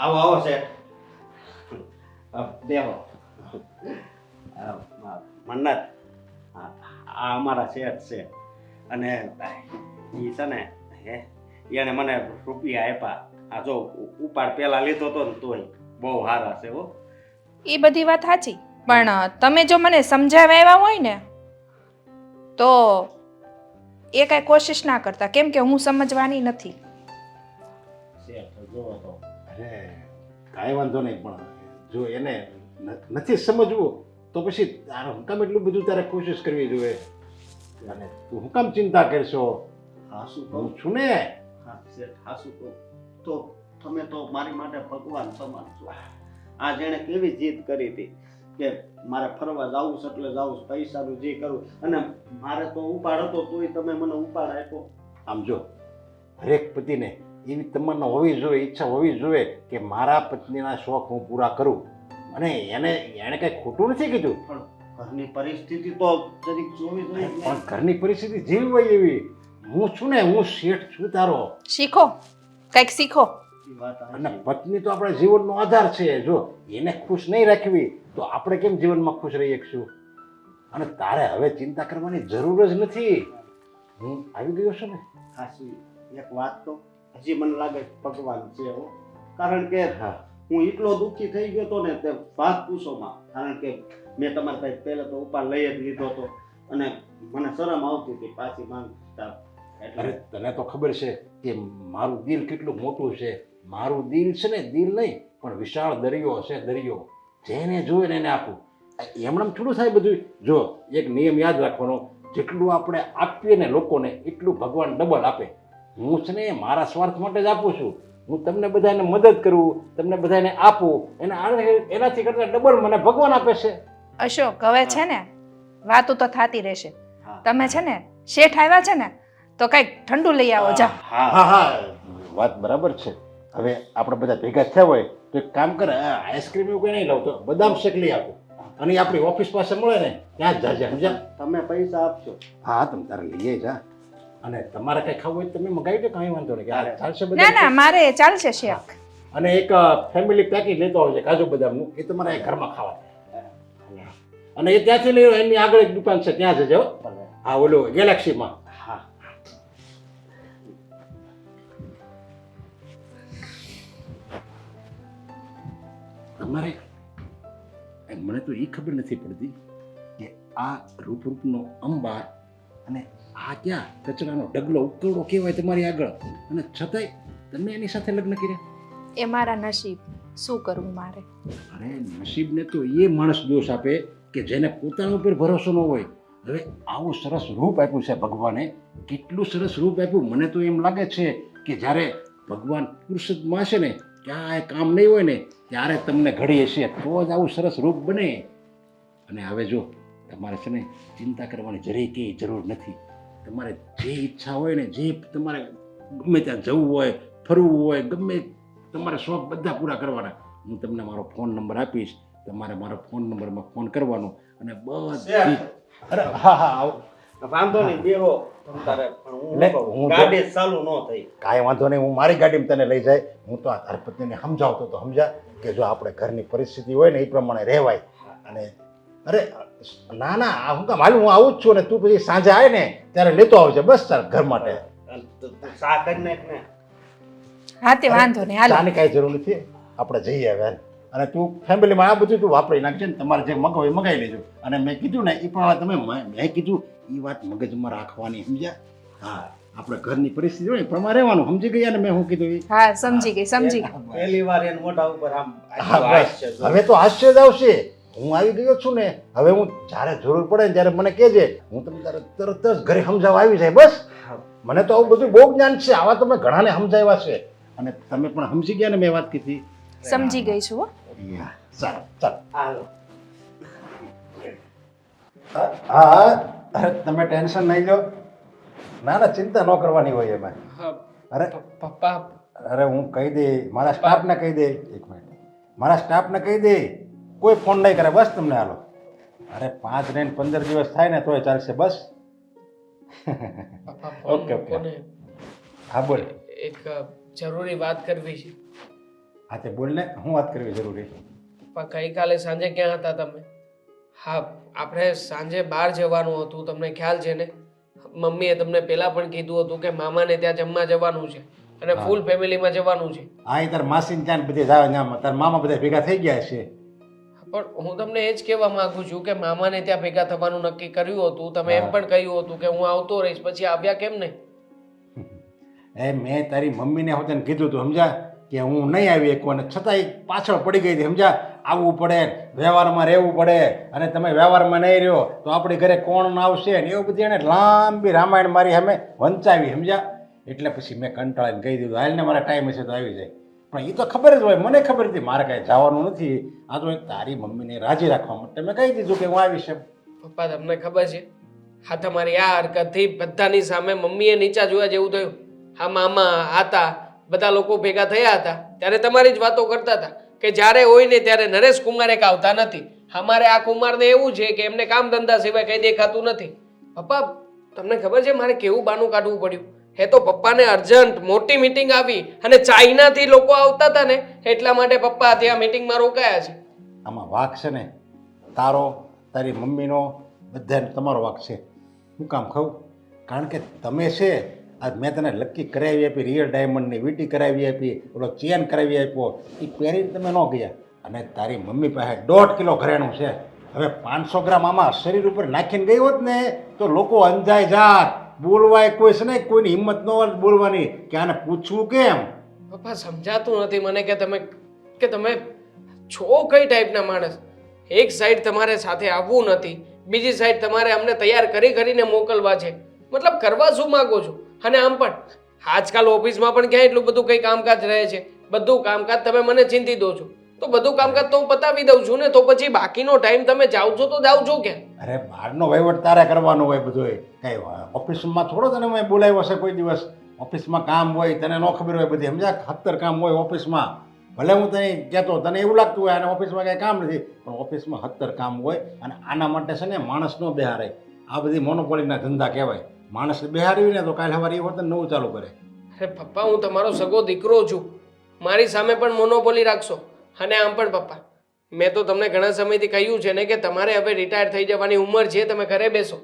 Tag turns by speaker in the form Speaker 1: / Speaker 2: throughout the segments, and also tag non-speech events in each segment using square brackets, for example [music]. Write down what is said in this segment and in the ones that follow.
Speaker 1: આવો આવો શેઠ દેવો મન્નત આ અમારા શેઠ છે અને એ છે ને હે એણે મને રૂપિયા આપ્યા આ જો ઉપાડ પેલા લીધો તો ને તોય બહુ સારા છે હો
Speaker 2: એ બધી વાત સાચી. પણ તમે જો મને સમજાવ્યા હોય ને, તો એ કાંઈ કોશિશ ના કરતા. કેમ કે હું સમજવાની નથી.
Speaker 3: કાંઈ વાંધો નહીં પણ જો એને નથી સમજવું તો પછી તારે હું કામ એટલું બધું તારે કોશિશ કરવી જોઈએ. અને તું હું કામ ચિંતા કરશો?
Speaker 1: હાસુ કહું.
Speaker 3: હું છું ને.
Speaker 1: હા શેઠ હાસુ કહું. તો તમે તો મારી માટે ભગવાન સમાન છો. આ જેણે કેવી જીદ કરી હતી કે મારે ફરવા જવું છે એટલે જવું છે પૈસાનું જે કરું. અને મારે તો ઉપાડ હતો તોય તમે મને ઉપાડ આપ્યો.
Speaker 3: આમ જો હરેક પતિને એવી તમન્ના હોવી જોઈએ ઈચ્છા હોવી જોઈએ કે મારા પત્નીના શોખ હું પૂરા કરું. અને એને એણે કંઈ ખોટું નથી કીધું.
Speaker 1: પણ ઘરની પરિસ્થિતિ તો જરીક જોવી જોઈએ.
Speaker 3: પણ ઘરની પરિસ્થિતિ જેવી હોય એવી. હું છું ને હું શેઠ છું તારો.
Speaker 2: શીખો કંઈક શીખો.
Speaker 1: એ વાત
Speaker 3: અને પત્ની તો આપણા જીવનનો આધાર છે. જો એને ખુશ નહીં રાખવી તો આપણે કેમ જીવનમાં ખુશ રહી શકશું અને તારે હવે ચિંતા કરવાની જરૂર જ નથી. હું આવી ગયો છું ને?
Speaker 1: હાસુ એક વાત તો હજી મને લાગે ભગવાન છે હો. કારણ કે
Speaker 3: હા.
Speaker 1: હું એટલો દુઃખી થઈ ગયો હતો ને તે વાત પૂછોમાં કારણ કે મેં તમારા પાસે પહેલા તો ઉપાડ લઈ જ લીધો હતો અને મને શરમ આવતી હતી પાછી માંગતા. એટલે
Speaker 3: તને તો ખબર છે કે મારું દિલ કેટલું મોટું છે. મારું દિલ છે ને દિલ નહીં પણ વિશાળ દરિયો છે દરિયો. જેને જોવે ને એને આપું એમણે થોડું થાય બધું? જો એક નિયમ યાદ રાખવાનો. જેટલું આપણે આપીએ ને લોકોને એટલું ભગવાન ડબલ આપે. હું છે ને મારા સ્વાર્થ માટે જ આપું છું. હું તમને બધાને મદદ કરું તમને બધાને આપું. એના એનાથી કરતાં ડબલ મને ભગવાન આપે છે.
Speaker 2: અશોક હવે છે ને વાતો તો થતી રહેશે. તમે છે ને શેઠ આવ્યા છે ને તો કંઈક ઠંડુ લઈ આવો જા.
Speaker 1: હા.
Speaker 3: હા હા. વાત બરાબર છે. હવે આપણે બધા ભેગા થયા હોય તો એક કામ કર આ આઈસ્ક્રીમ એવું કંઈ નહીં લાવતો બદામ શેક લઈ આપો. અને એ આપણી ઓફિસ પાસે મળે ને ત્યાં જ જાજે સમજા
Speaker 1: તમે પૈસા આપશો.
Speaker 3: હા તમે તારે લઈએ જા. અને તમારે કંઈ ખાવું હોય તો તમે મગાવી દો કાંઈ વાંધો નહીં. કે આ ચાલશે
Speaker 2: ના ના મારે ચાલશે શેક.
Speaker 3: અને એક ફેમિલી પેકેજ લેતો આવજે કાજુ બદામનું. એ તમારે ઘરમાં ખાવા. અને એ ત્યાંથી લઈ એની આગળ એક દુકાન છે ત્યાં જજો. હા ઓલું ગેલેક્સીમાં.
Speaker 1: હા.
Speaker 3: તમારે મને તો એ ખબર નથી પડતી કે આ રૂપ રૂપનો અંબાર અને આ ક્યાં કચરાનો ડગલો ઉકળો કહેવાય તમારી આગળ. અને છતાંય તમે એની સાથે લગ્ન કર્યા?
Speaker 2: એ મારા નસીબ. શું કરવું મારે?
Speaker 3: અરે નસીબને તો એ માણસ દોષ આપે કે જેને પોતાના ઉપર ભરોસો ન હોય. હવે આવું સરસ રૂપ આપ્યું છે ભગવાને. કેટલું સરસ રૂપ આપ્યું? મને તો એમ લાગે છે કે જ્યારે ભગવાન પુરુષમાં છે ને ક્યાંય કામ નહીં હોય ને ત્યારે તમને ઘડીએ છે તો જ આવું સરસ રૂપ બને. અને હવે જો તમારે છે ને ચિંતા કરવાની જરી કે જરૂર નથી. તમારે જે ઈચ્છા હોય ને જે તમારે ગમે ત્યાં જવું હોય ફરવું હોય ગમે તમારે શોખ બધા પૂરા કરવાના. હું તમને મારો ફોન નંબર આપીશ. તમારે મારો ફોન નંબરમાં ફોન કરવાનો અને બધી અરે હા હા આવો.
Speaker 1: વાંધો નહીં બેહો. ગાડી ચાલુ ન થઈ.
Speaker 3: કાંઈ વાંધો નહીં હું મારી ગાડીમાં તને લઈ જાય. હું તો આ તારી પત્નીને સમજાવતો તો સમજા કે જો આપણે ઘરની પરિસ્થિતિ હોય ને એ પ્રમાણે રહેવાય. અને અરે ના ના હું કામ હાલ હું આવું જ છું ને તું પછી સાંજે આવે ને ત્યારે લેતો આવજે બસ તાર ઘર માટે.
Speaker 2: હા તે વાંધો નહીં હાલ.
Speaker 3: ચાની કાંઈ જરૂર નથી આપણે જઈએ હવે. હાલ. અને તું ફેમિલીમાં આ બધું તું વાપરી નાખજે ને તમારે જે મગાવે મગાવી લેજો. અને મેં કીધું ને એ પ્રમાણે તમે મ- મેં કીધું એ વાત મગજમાં રાખવાની સમજ્યા? હા આપણે ઘરની પરિસ્થિતિ હોય પણ મારે પ્રમાણે રહેવાનું સમજી ગયા ને મેં શું કીધું
Speaker 2: હા સમજી ગઈ સમજી ગઈ.
Speaker 1: પહેલી વાર એને મોઢા ઉપર આમ.
Speaker 3: હવે તો આશ્ચર્ય જ આવશે. હું આવી ગયો છું ને હવે હું જ્યારે જરૂર પડે ને ત્યારે મને કહેજે. હું તમને તારે તરત જ ઘરે સમજાવવા આવી જાય બસ. મને તો આવું બધું બહુ જ્ઞાન છે આવા તમે ઘણાને સમજાવ્યા છે. અને તમે પણ સમજી ગયા ને મેં વાત કીધી?
Speaker 2: સમજી ગઈ છું
Speaker 3: સારું ચાલો
Speaker 1: હાલો.
Speaker 3: હા હા. અરે તમે ટેન્શન નહીં લો. ના ના ચિંતા ન કરવાની હોય એમાં. અરે.
Speaker 4: પપ્પા.
Speaker 3: અરે હું કહી દે મારા સ્ટાફને કહી દે. એક મિનિટ. મારા સ્ટાફને કહી દે. કોઈ ફોન નહીં કરે બસ તમને હાલો. અરે પાંચ ને પંદર દિવસ થાય ને તોય ચાલશે બસ. Okay, okay. હા બોલ.
Speaker 4: એક જરૂરી વાત કરવી છે.
Speaker 3: હા તે બોલ ને હું વાત કરવી જરૂરી
Speaker 4: પણ ગઈકાલે સાંજે ક્યાં હતા તમે? હા આપણે સાંજે બહાર જવાનું હતું તમને ખ્યાલ છે ને? મમ્મીએ તમને પહેલા પણ કીધું હતું કે મામાને ત્યાં જમવા જવાનું છે અને ફૂલ ફેમિલીમાં જવાનું છે.
Speaker 3: હા તાર માસીને ત્યાં બધે જાવ તાર મામા બધા ભેગા થઈ ગયા છે
Speaker 4: પણ હું તમને એ જ કહેવા માંગુ છું કે મામાને ત્યાં ભેગા થવાનું નક્કી કર્યું હતું તમે એમ પણ કહ્યું હતું કે હું આવતો રહીશ પછી આવ્યા કેમ નહીં?
Speaker 3: એ મેં તારી મમ્મીને હોતે કીધું હતું સમજા? કે હું નહીં આવી શકું અને છતાંય પાછળ પડી ગઈ હતી સમજા? આવવું પડે વ્યવહારમાં રહેવું પડે અને તમે વ્યવહારમાં નહીં રહ્યો તો આપણી ઘરે કોણ આવશે ને એવું બધી એને લાંબી રામાયણ મારી અમે વંચાવી સમજા? એટલે પછી મેં કંટાળીને કહી દીધું હાલને મારા ટાઈમ હશે તો આવી જાય. પણ એ તો ખબર જ હોય, મને ખબર હતી, મારે કાંઈ જવાનું નથી. આ તો તારી મમ્મીને રાજી રાખવા માટે મેં કહી દીધું કે હું આવીશ
Speaker 4: પપ્પા, તમને ખબર છે હા તમારી આ હરકતથી બધાની સામે મમ્મીએ નીચા જોયા જેવું થયું. હા, મામા આતા, બધા લોકો ભેગા થયા હતા, ત્યારે તમારી જ વાતો કરતા હતા કે જ્યારે હોય ને ત્યારે નરેશ કુમાર આવતા નથી. અમારે આ કુમારને એવું છે કે એમને કામ ધંધા સિવાય કંઈ દેખાતું નથી. પપ્પા, તમને ખબર છે, મારે કેવું બાનું કાઢવું પડ્યું? હે તો પપ્પાને અર્જન્ટ મોટી મીટિંગ આવી અને ચાઇનાથી લોકો આવતા હતા ને, એટલા માટે પપ્પા ત્યાં મીટિંગમાં રોકાયા છે.
Speaker 3: આમાં વાક છે ને, તારો, તારી મમ્મીનો, બધાને તમારો વાક છે. હું કામ ખાઉં? કારણ કે તમે છે, આજ મેં તને લક્કી કરાવી આપી રિયલ ડાયમંડની વીટી કરાવી આપી, ઓલો ચેન કરાવી આપ્યો એ પહેરીને તમે ન ગયા. અને તારી મમ્મી પાસે દોઢ કિલો ઘરેણું છે. હવે પાંચસો ગ્રામ આમાં શરીર ઉપર નાખીને ગઈ હોત ને, તો લોકો અંજાય જાત. બોલવાય કોઈ ને, કોઈની હિંમત ન હોય બોલવાની, કે આને પૂછવું કેમ?
Speaker 4: પપ્પા, સમજાતું નથી મને કે તમે કે તમે છો કઈ ટાઈપના માણસ? એક સાઈડ તમારે સાથે આવવું નથી, બીજી સાઈડ તમારે અમને તૈયાર કરી કરીને મોકલવા છે. મતલબ કરવા શું માગો છો? અને આમ પણ, આજકાલ ઓફિસમાં પણ ક્યાં એટલું બધું કંઈ કામકાજ રહે છે? બધું કામકાજ તમે મને ચિંતી દો છો. તો બધું કામકાજ તો હું પતાવી દઉં છું ને, તો પછી બાકીનો ટાઈમ તમે જાઓ છો તો જાઓ છો ક્યાં?
Speaker 3: અરે બહારનો વહીવટ તારે કરવાનો હોય બધું કઈ ઓફિસમાં થોડો તને મેં બોલાવ્યો હશે કોઈ દિવસ. ઓફિસમાં કામ હોય, તને ન ખબર હોય બધી. સમજા, ખતર કામ હોય ઓફિસમાં. ભલે હું તને કહેતો, તને એવું લાગતું હોય અને ઓફિસમાં કાંઈ કામ નથી. પણ ઓફિસમાં હત્તર કામ હોય અને આના માટે છે ને માણસ ન બેહારે. આ બધી મોનોપોલીના ધંધા કહેવાય. માણસ બેહાર્યું ને તો કાલે સવારે એ વર્તન નવું ચાલુ કરે.
Speaker 4: અરે પપ્પા, હું તમારો સગો દીકરો છું. મારી સામે પણ મોનોપોલી રાખશો. અને આમ પણ, પપ્પા. મેં તો તમને ઘણા સમયથી કહ્યું છે ને કે તમારે હવે રિટાયર થઈ જવાની ઉંમર છે તમે ઘરે બેસો.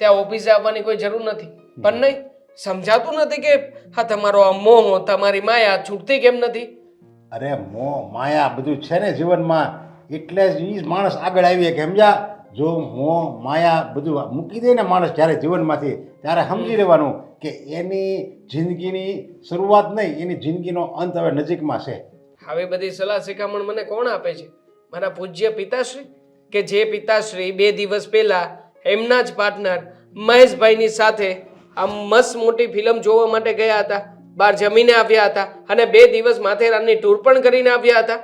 Speaker 4: ત્યાં ઓફિસે આવવાની કોઈ જરૂર નથી. પણ નહીં સમજાતું નથી કે હા તમારો આ મોહ તમારી માયા છૂટતી કેમ નથી?
Speaker 3: અરે મોહ માયા બધું છે ને જીવનમાં. એટલે જ એ માણસ આગળ આવીએ કે સમજા જો મોહ માયા બધું મૂકી દે ને માણસ જ્યારે જીવનમાંથી ત્યારે સમજી લેવાનું કે એની જિંદગીની શરૂઆત નહીં એની જિંદગીનો અંત હવે નજીકમાં છે.
Speaker 4: આવી બધી સલાહ શિખામણ મને કોણ આપે છે? મારા પૂજ્ય પિતાશ્રી, કે જે પિતાશ્રી બે દિવસ પહેલા એમના જ પાર્ટનર મહેશભાઈની સાથે આ મસ્ત મોટી ફિલ્મ જોવા માટે ગયા હતા. બહાર જમીને આવ્યા હતા અને બે દિવસ માથેરાનની ટૂર પણ કરીને આવ્યા હતા.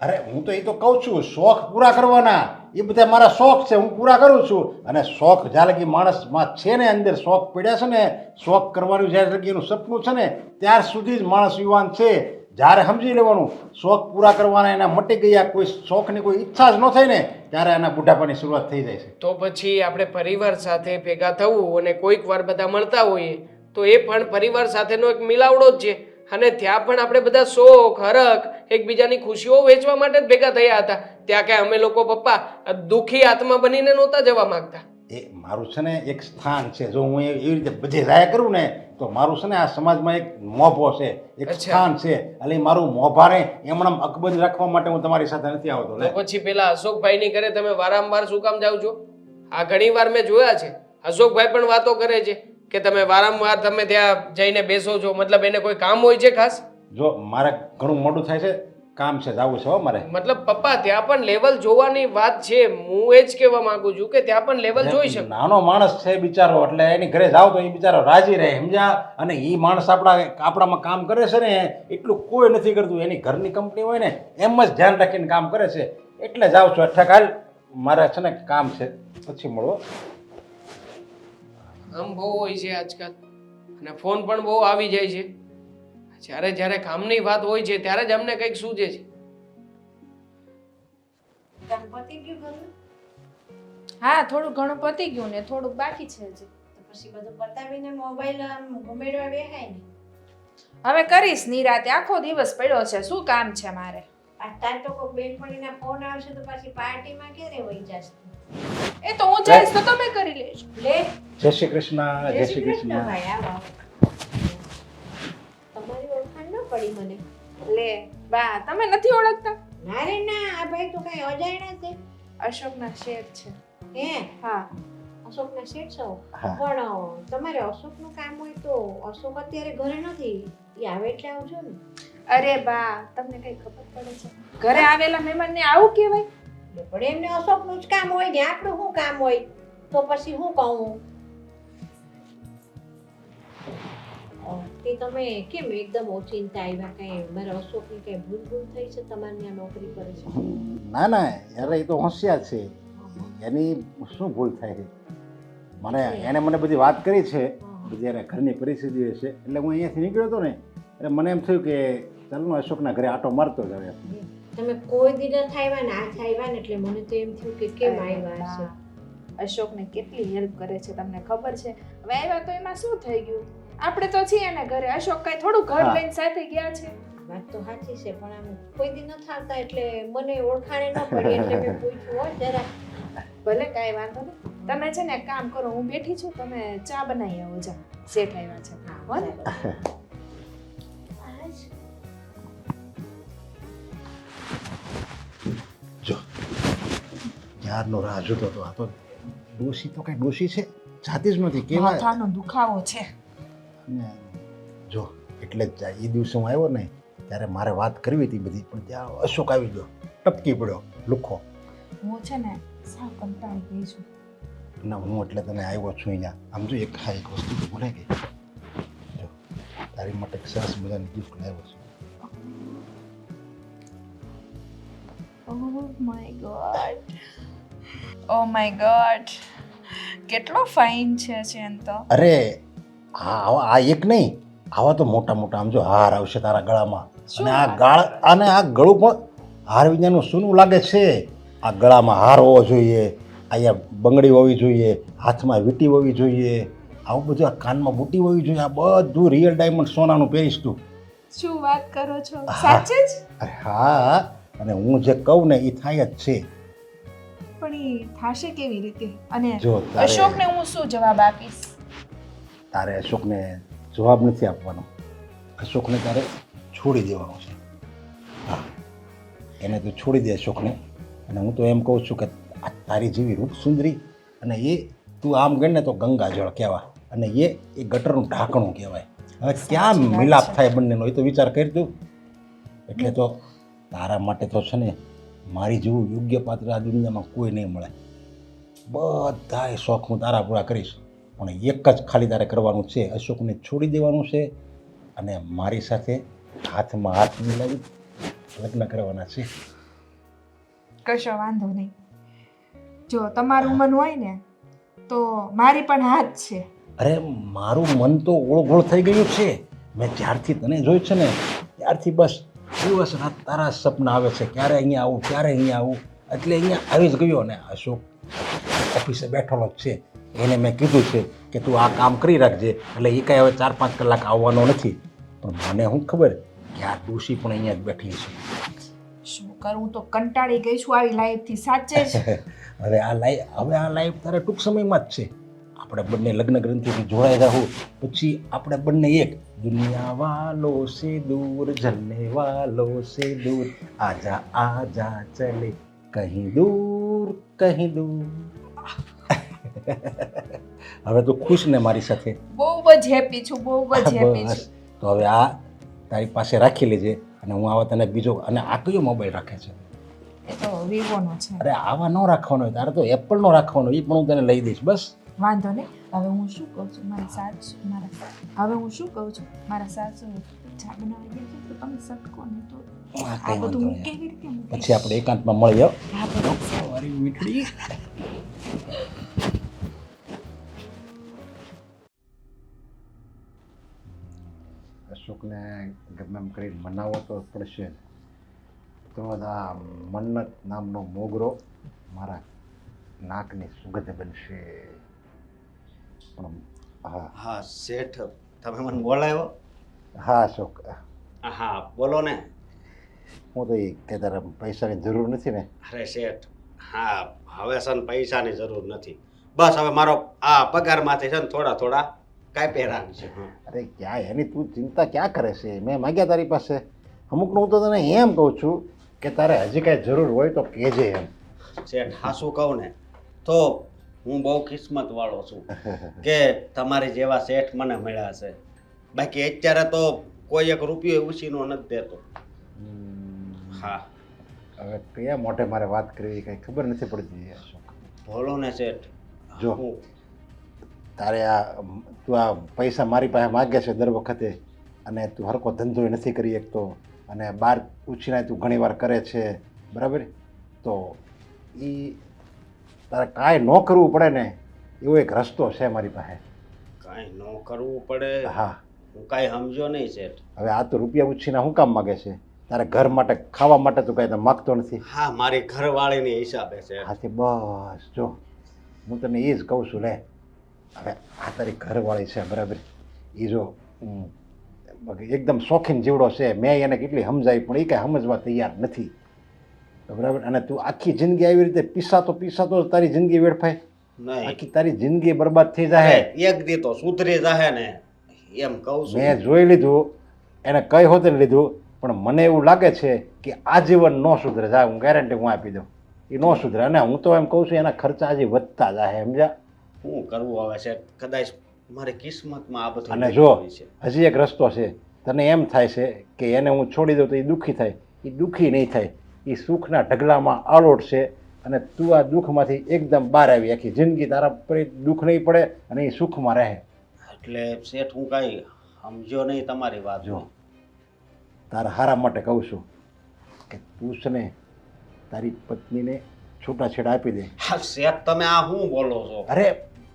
Speaker 3: અરે, હું તો એ તો કહું છું, શોખ પૂરા કરવાના. એ બધા મારા શોખ છે, હું પૂરા કરું છું. અને શોખ જ્યારે લગી માણસમાં છે ને, અંદર શોખ પડ્યા છે ને, શોખ કરવાનું જ્યારે લગી એનું સપનું છે ને, ત્યાર સુધી જ માણસ યુવાન છે. જ્યારે સમજી લેવાનું, શોખ પૂરા કરવાના, એના મટી ગયા, કોઈ શોખની કોઈ ઈચ્છા જ ન થઈ ને, ત્યારે એના બુઢાપાની શરૂઆત થઈ જાય છે.
Speaker 4: તો પછી આપણે પરિવાર સાથે ભેગા થવું અને કોઈક વાર બધા મળતા હોઈએ, તો એ પણ પરિવાર સાથેનો એક મિલાવડો જ છે. અને ત્યાં પણ આપણે બધા શોખ, હરખ, એકબીજાની ખુશીઓ વેચવા માટે જ ભેગા થયા હતા. ત્યાં કે અમે લોકો પપ્પા દુઃખી આત્મા બનીને નહોતા જવા માંગતા.
Speaker 3: એ મારું છે ને એક સ્થાન છે. જો હું એવી રીતે બધે રાય કરું ને તો મારું છે ને આ સમાજમાં એક મોભો છે. એક. સ્થાન છે. એટલે મારું મોભારે એમણે અકબંધ રાખવા માટે હું તમારી સાથે નથી આવતો.
Speaker 4: પછી પેલા અશોકભાઈની ઘરે તમે વારંવાર શું કામ જાવ છો? આ ઘણી વાર મેં જોયા છે. અશોકભાઈ પણ વાતો કરે છે કે તમે વારંવાર તમે ત્યાં જઈને બેસો છો. મતલબ એને કોઈ કામ હોય છે ખાસ?
Speaker 3: જો મારે ઘણું મોટું થાય છે. કામ છે જવું છે હો મારે.
Speaker 4: મતલબ પપ્પા ત્યાં પણ લેવલ જોવાની વાત છે. હું એ જ કહેવા માંગુ છું કે ત્યાં પણ લેવલ જોઈ શકો.
Speaker 3: નાનો માણસ છે બિચારો એટલે એની ઘરે જાવ તો એ બિચારો રાજી રહે સમજ્યા? અને એ માણસ આપણા આપણામાં કામ કરે છે ને એટલું કોઈ નથી કરતું. એની ઘરની કંપની હોય ને એમ જ ધ્યાન રાખીને કામ કરે છે. એટલે જાઉં છું. અઠ્ઠા કાલ મારે છે ને કામ છે. પછી મળો.
Speaker 4: આમ બહુ હોય છે આજકાલ. અને ફોન પણ બહુ આવી જાય છે. જ્યારે જ્યારે કામની વાત હોય છે ત્યારે જ અમને કંઈક સૂજે છે.
Speaker 5: ગણપતિ ગયું ઘરનું?
Speaker 2: હા થોડું ઘણું પતી ગયું ને થોડું બાકી છે હજી.
Speaker 5: પછી બધું પતાવીને મોબાઈલ ઘુમેડવા બેહાય ને.
Speaker 2: હવે કરીશ નિરાતે આખો દિવસ પડ્યો છે શું કામ છે મારે?
Speaker 5: અત્યારે તો કોઈ બેનપણીના ફોન આવશે તો પછી પાર્ટીમાં ક્યારે વહી જશે
Speaker 2: એ તો હું જઈશ તો તમે કરી લેજો.
Speaker 5: લે.
Speaker 3: જય શ્રી કૃષ્ણ
Speaker 5: જય શ્રી કૃષ્ણ. ભાઈ આવો. પડી મને.
Speaker 2: લે બા તમે નથી ઓળખતા?
Speaker 5: ના રે ના આ ભાઈ તો કઈ અજાણ્યા છે.
Speaker 2: અશોકના શેઠ છે.
Speaker 5: હે?
Speaker 2: હા.
Speaker 5: અશોકના શેઠ છો? પણ તમારે અશોકનું કામ હોય તો અશોક અત્યારે ઘરે નથી. એ આવે એટલે આવજો ને.
Speaker 2: અરે બા તમને કઈ ખબર પડે છે? ઘરે આવેલા મહેમાનને આવું કહેવાય?
Speaker 5: પણ એમને અશોકનું જ કામ હોય ને આપણું શું કામ હોય? તો પછી હું કહું? તે તમે કેમ એકદમ ઓચિંતા આવ્યા? કઈ મારા અશોકની કઈ ભૂલ ભૂલ થઈ છે તમારે ત્યાં નોકરી કરે છે?
Speaker 3: ના ના યાર એ તો હોશિયાર છે. એની શું ભૂલ થાય? છે. મને એને મને બધી વાત કરી છે. જ્યારે ઘરની પરિસ્થિતિ હશે એટલે હું અહીંયાથી નીકળ્યો હતો ને એટલે મને એમ થયું કે ચાલ હું અશોકના ઘરે આટો મારતો જ હવે
Speaker 5: તમે કોઈ દી નથી આવ્યા ને આજ આવ્યા ને એટલે મને તો એમ થયું કે કેમ આવ્યા છે
Speaker 2: અશોકને કેટલી હેલ્પ કરે છે તમને ખબર છે? હવે આવ્યા તો એમાં શું થઈ ગયું? આપણે તો છીએ ને ઘરે. અશોક કઈ થોડું ઘર
Speaker 3: હા.
Speaker 2: લઈને સાથે ગયા છે.
Speaker 5: વાત તો સાચી છે પણ આમ કોઈ દી નથી આવતા એટલે મને ઓળખાણે ન પડી એટલે મેં પૂછ્યું હોય જરા.
Speaker 2: ભલે કાંઈ વાંધો નહીં. તમે છે ને એક કામ કરો હું બેઠી છું તમે ચા બનાવી આવો જા શેઠ આવ્યા છે.
Speaker 5: હા
Speaker 2: ને?
Speaker 3: જો ક્યારનો રાહ જોતો હતો આ તો ડોશી તો કઈ ડોશી છે? જાતે જ નથી કેવા
Speaker 2: માથાનો દુખાવો છે.
Speaker 3: અને જો એટલે જ આ એ દિવસે હું આવ્યો ને ત્યારે મારે વાત કરવી હતી બધી પણ ત્યાં અશોક આવી ગયો. ટપકી પડ્યો લુખો.
Speaker 2: હું છે ને સાવ કંટાળી ગઈ છું.
Speaker 3: ના હું એટલે તને આવ્યો છું અહીંયા. આમ જો એક હા એક વસ્તુ તો ભૂલાઈ ગઈ. જો તારી માટે સરસ મજાની ગિફ્ટ લાવ્યો છું.
Speaker 2: Oh my God oh my God કેટલો ફાઇન છે ચેન તો
Speaker 3: અરે હા આવા આ એક નહીં. આવા તો મોટા મોટા આમ જો હાર આવશે તારા ગળામાં. અને આ ગાળ અને આ ગળું પણ હાર વિજ્ઞાનનું સૂનું લાગે છે. આ ગળામાં હાર હોવો જોઈએ. અહીંયા બંગડી હોવી જોઈએ. હાથમાં વીંટી હોવી જોઈએ. આવું બધું આ કાનમાં બુટી હોવી જોઈએ. આ બધું રિયલ ડાયમંડ સોનાનું પહેરીશ તું.
Speaker 2: શું વાત કરો છો? સાચે જ?
Speaker 3: હા. અને હું જે કહું ને એ થાય જ છે.
Speaker 2: પણ એ થાશે કેવી રીતે? અને અશોકને હું શું જવાબ આપીશ?
Speaker 3: તારે અશોકને જવાબ નથી આપવાનો. અશોકને તારે છોડી દેવાનો છે. હા. એને તું છોડી દે અશોકને. અને હું તો એમ કહું છું કે આ તારી જેવી રૂપ સુંદરી અને એ તું આમ ગણને તો ગંગાજળ કહેવાય. અને એ એ ગટરનું ઢાંકણું કહેવાય. હવે ક્યાં મિલાપ થાય બંનેનો એ તો વિચાર કરી દઉં એટલે તો તારા માટે તો છે ને મારી જેવું યોગ્ય પાત્ર આ દુનિયામાં કોઈ નહીં મળે. બધાય શોખ હું તારા પૂરા કરીશ. પણ એક જ ખાલી તારે કરવાનું છે અશોકને છોડી દેવાનું છે અને મારી સાથે હાથમાં હાથ મિલાવી લગ્ન કરવાના છે.
Speaker 2: કશો વાંધો નહીં. જો તમારું મન હોય ને તો મારી પણ હાથ છે.
Speaker 3: અરે મારું મન તો ઓળઘોળ થઈ ગયું છે. મેં જ્યારથી તને જોયું છે ને ત્યારથી બસ દિવસ રાત તારા સપના આવે છે. ક્યારે અહીંયા આવું ક્યારે અહીંયા આવું? એટલે અહીંયા આવી જ ગયો અને અશોક ઓફિસે બેઠેલો જ છે. એને મેં કીધું છે કે તું આ કામ કરી રાખજે. એટલે એ કાંઈ હવે ચાર પાંચ કલાક આવવાનો નથી. પણ મને શું ખબર કે આ ડોશી પણ અહીંયા જ બેઠી છે.
Speaker 2: શું કરું? તો કંટાળી ગઈ છું આવી લાઈફથી સાચે છે [laughs]
Speaker 3: હવે આ લાઈફ હવે આ લાઈફ તારે ટૂંક સમયમાં જ છે. આપણે બંને લગ્ન ગ્રંથિથી જોડાઈ રહું. પછી આપણે બંને એક. દુનિયા વાલો સે દૂર જલને વાલો સે દૂર. આજા આજા ચલે. કહી દૂર કહી દૂર. [laughs] હવે તું ખુશ ને મારી સાથે?
Speaker 2: બહુ જ હેપી છું બહુ જ હેપી છું.
Speaker 3: તો હવે આ તારી પાસે રાખી લેજે અને હું આવા તને બીજો અને આ કયો મોબાઈલ રાખે છે?
Speaker 2: એ તો વિવોનો છે.
Speaker 3: અરે આવા ન રાખવાનો હોય તારે તો એપલનો રાખવાનો એ પણ હું તને લઈ દઈશ બસ.
Speaker 2: વાંધો નહીં. હવે હું શું કહું છું મારા સાસુ મારા હવે હું શું કહું છું મારા સાસુ ચા બનાવી દે તો તમે સટકો ને તો આ બધું હું
Speaker 3: નહીં.
Speaker 2: કેવી રીતે
Speaker 3: પછી આપણે એકાંતમાં મળીએ હા.
Speaker 2: બરાબર
Speaker 3: મીઠડી. અશોકને ગમે એમ કરી મનાવવો તો પડશે જ. તો આ મન્નત નામનો મોગરો મારા નાકની સુગંધ બનશે. પણ હા.
Speaker 1: હા શેઠ તમે મને બોલાવ્યો?
Speaker 3: હા અશોક
Speaker 1: હા બોલો ને.
Speaker 3: હું તો એ કે તારે પૈસાની જરૂર નથી ને.
Speaker 1: અરે શેઠ હા હવે છે ને પૈસાની જરૂર નથી. બસ હવે મારો આ પગારમાંથી છે ને થોડા થોડા કાપી પહેરાન છે.
Speaker 3: અરે ક્યાં એની તું ચિંતા ક્યાં કરે છે? મેં માગ્યા તારી પાસે. અમુકનું હું તો તને એમ કહું છું કે તારે હજી કાંઈ જરૂર હોય તો કહેજે એમ.
Speaker 1: શેઠ હાસું કહું ને? તો હું બહુ કિસ્મત વાળો છું [laughs] કે તમારી જેવા શેઠ મને મળ્યા છે. બાકી અત્યારે તો કોઈ એક રૂપિયો ઉછીનો નથી દેતો. હા.
Speaker 3: હવે કયા મોઢે મારે વાત કરવી કંઈ ખબર નથી પડતી
Speaker 1: બોલો ને શેઠ
Speaker 3: જો.
Speaker 1: હું
Speaker 3: તારે આ તું આ પૈસા મારી પાસે માગે છે દર વખતે અને તું હરકો ધંધો નથી કરી શકતો અને બહાર પૂછીને તું ઘણીવાર કરે છે બરાબર? તો એ તારે કાંઈ ન કરવું પડે ને એવો એક રસ્તો છે મારી પાસે.
Speaker 1: કાંઈ ન કરવું પડે?
Speaker 3: હા.
Speaker 1: હું કાંઈ સમજો નહીં શેઠ.
Speaker 3: હવે આ તો રૂપિયા ઉછીના શું કામ માગે છે? તારે ઘર માટે ખાવા માટે તું કાંઈ તો માગતો નથી?
Speaker 1: હા મારી ઘરવાળીની હિસાબે છે
Speaker 3: હા તે બસ જો. હું તને એ જ કહું છું લે. હવે આ તારી ઘરવાળી છે બરાબર? એ જો એકદમ શોખીન જીવડો છે. મેં એને કેટલી સમજાવી પણ એ કાંઈ સમજવા તૈયાર નથી. બરાબર? અને તું આખી જિંદગી આવી રીતે પીસાતો પીસાતો તારી જિંદગી વેડફાય? આખી તારી જિંદગી બરબાદ થઈ જાય
Speaker 1: એક દી તો સુધરી જાય ને એમ કહું છું.
Speaker 3: મેં જોઈ લીધું એને કઈ હોતે લીધું પણ મને એવું લાગે છે કે આજીવન ન સુધરે. જાય હું ગેરંટી હું આપી દઉં. એ ન સુધરે. અને હું તો એમ કહું છું એના ખર્ચા હજી વધતા જાય સમજ્યા?
Speaker 1: શું કરવું હવે છે? કદાચ મારી કિસ્મતમાં આ બધું
Speaker 3: અને જો
Speaker 1: છે.
Speaker 3: હજી એક રસ્તો છે. તને એમ થાય છે કે એને હું છોડી દઉં તો એ દુઃખી થાય. એ દુઃખી નહીં થાય. એ સુખના ઢગલામાં આલોટ છે અને તું આ દુઃખમાંથી એકદમ બહાર આવી આખી જિંદગી તારા પર દુઃખ નહીં પડે અને એ સુખમાં રહે.
Speaker 1: એટલે શેઠ હું કાંઈ સમજો નહીં તમારી વાત.
Speaker 3: જો તારા હારા માટે કહું છું કે તું છે ને તારી પત્નીને છૂટાછેડા આપી દે.
Speaker 1: હા શેઠ તમે આ શું બોલો છો?
Speaker 3: અરે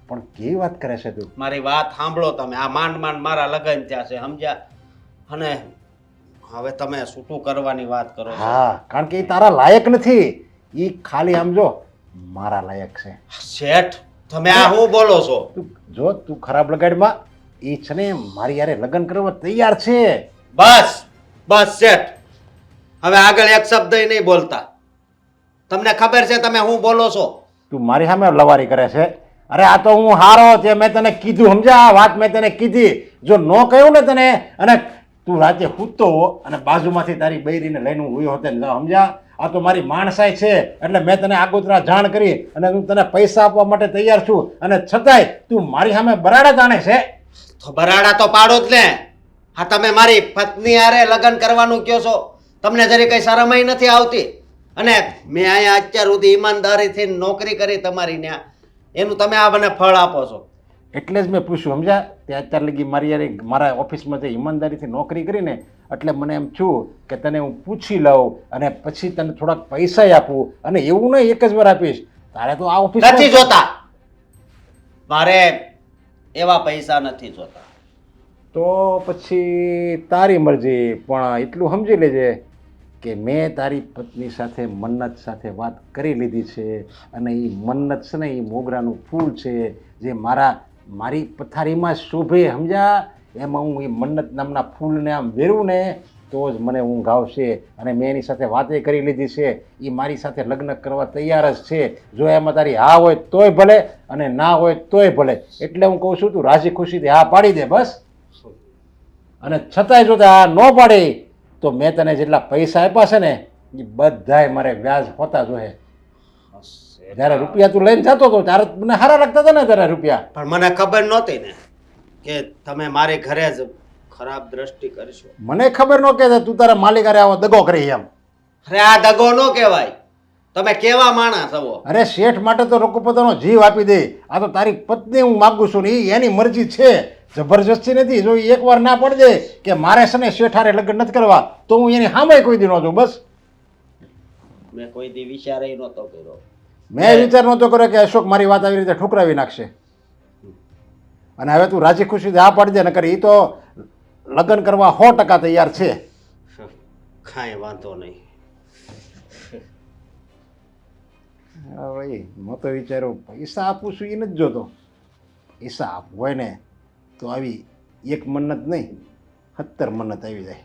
Speaker 3: પણ કેવી વાત કરે છે તું?
Speaker 1: મારી વાત સાંભળો તમે. આ માંડ માંડ મારા લગ્ન થયા છે સમજ્યા? અને હવે તમે છૂટું કરવાની વાત કરો છો.
Speaker 3: હા કારણ કે એ તારા લાયક નથી. એ ખાલી આમ જો મારા લાયક છે.
Speaker 1: શેઠ તમે આ શું બોલો છો?
Speaker 3: તું જો તું ખરાબ લગાડમાં એ છે ને મારી યારે લગ્ન કરવા તૈયાર છે.
Speaker 1: બસ બસ શેઠ. હવે આગળ એક શબ્દ નહીં બોલતા. તમને ખબર છે તમે શું બોલો છો?
Speaker 3: તું મારી સામે લવારી કરે છે. અરે આ તો હું હારો છે, મેં તને કીધું સમજા આ વાત મેં તને કીધી. જો ન કહ્યું ને તને, અને તું રાતે સૂતો અને બાજુમાંથી તારી બૈરીને લઈને હું હોતે સમજા આ તો મારી માણસાઈ છે, એટલે મેં તને આગોતરા જાણ કરી અને હું તને પૈસા આપવા માટે તૈયાર છું. અને છતાંય તું મારી સામે બરાડા તાણે છે.
Speaker 1: તો બરાડા તો પાડો જ ને. હા, તમે મારી પત્ની હારે લગ્ન કરવાનું કહો છો. તમને જરી કઈ શરમય નથી આવતી? અને મેં અહીંયા અત્યાર સુધી ઈમાનદારીથી નોકરી કરી તમારી ત્યાં એનું તમે આ મને ફળ આપો છો.
Speaker 3: એટલે જ મેં પૂછ્યું સમજ્યા? તે અત્યાર લગી મારી યારે મારા ઓફિસમાં જે ઈમાનદારીથી નોકરી કરીને એટલે મને એમ છું કે તને હું પૂછી લઉં અને પછી તને થોડાક પૈસા આપું અને એવું નહીં એક જ વાર આપીશ. તારે તો આ ઓફિસ
Speaker 1: નથી જોતા. મારે એવા પૈસા નથી જોતા.
Speaker 3: તો પછી તારી મરજી પણ એટલું સમજી લેજે. કે મેં તારી પત્ની સાથે મન્નત સાથે વાત કરી લીધી છે અને એ મન્નત છે ને એ મોગરાનું ફૂલ છે જે મારા મારી પથારીમાં શોભે સમજ્યા એમાં હું એ મન્નત નામના ફૂલને આમ વેરું ને તો જ મને ઊંઘ આવશે. અને મેં એની સાથે વાતે કરી લીધી છે. એ મારી સાથે લગ્ન કરવા તૈયાર જ છે. જો એમાં તારી હા હોય તોય ભલે અને ના હોય તોય ભલે. એટલે હું કહું છું તું રાજી ખુશીથી હા પાડી દે બસ. અને છતાંય જો આ ન પાડે તો મેં તને જેટલા પૈસા આપ્યા છે ને એ બધાય મારે વ્યાજ હોતા જોઈએ જ્યારે રૂપિયા તું લઈને જતો હતો ત્યારે મને સારા લાગતા હતા ને ત્યારે રૂપિયા.
Speaker 1: પણ મને ખબર નહોતી ને કે તમે મારી ઘરે જ ખરાબ દ્રષ્ટિ કરશો.
Speaker 3: મને ખબર ન કે તું તારા માલિકારે આવો દગો કરી એમ.
Speaker 1: અરે આ દગો ન કહેવાય. તમે કેવા માણસ હવો?
Speaker 3: અરે શેઠ માટે તો લોકો પોતાનો જીવ આપી દે. આ તો તારી પત્ની હું માગું છું ને એની મરજી છે. જબરજસ્તી નથી. જો એક એકવાર ના પડી દે કે મારે છે ને શેઠારે લગ્ન નથી કરવા તો હું એની સામે કોઈ દી ન જોઉં બસ.
Speaker 1: મેં કોઈ દી વિચારે નહોતો કર્યો.
Speaker 3: મેં વિચાર નહોતો કર્યો કે અશોક મારી વાત આવી રીતે ઠુકરાવી નાખશે. અને હવે તું રાજી ખુશી આ પાડજે દે નકર એ તો લગ્ન કરવા સો ટકા તૈયાર છે.
Speaker 1: કાંઈ વાંધો નહીં.
Speaker 3: હા ભાઈ મેં તો વિચાર્યું પૈસા આપું છું એ નથી જોતો. પૈસા આપવું હોય ને તો આવી એક મન્નત નહીં સત્તર મન્નત આવી જાય.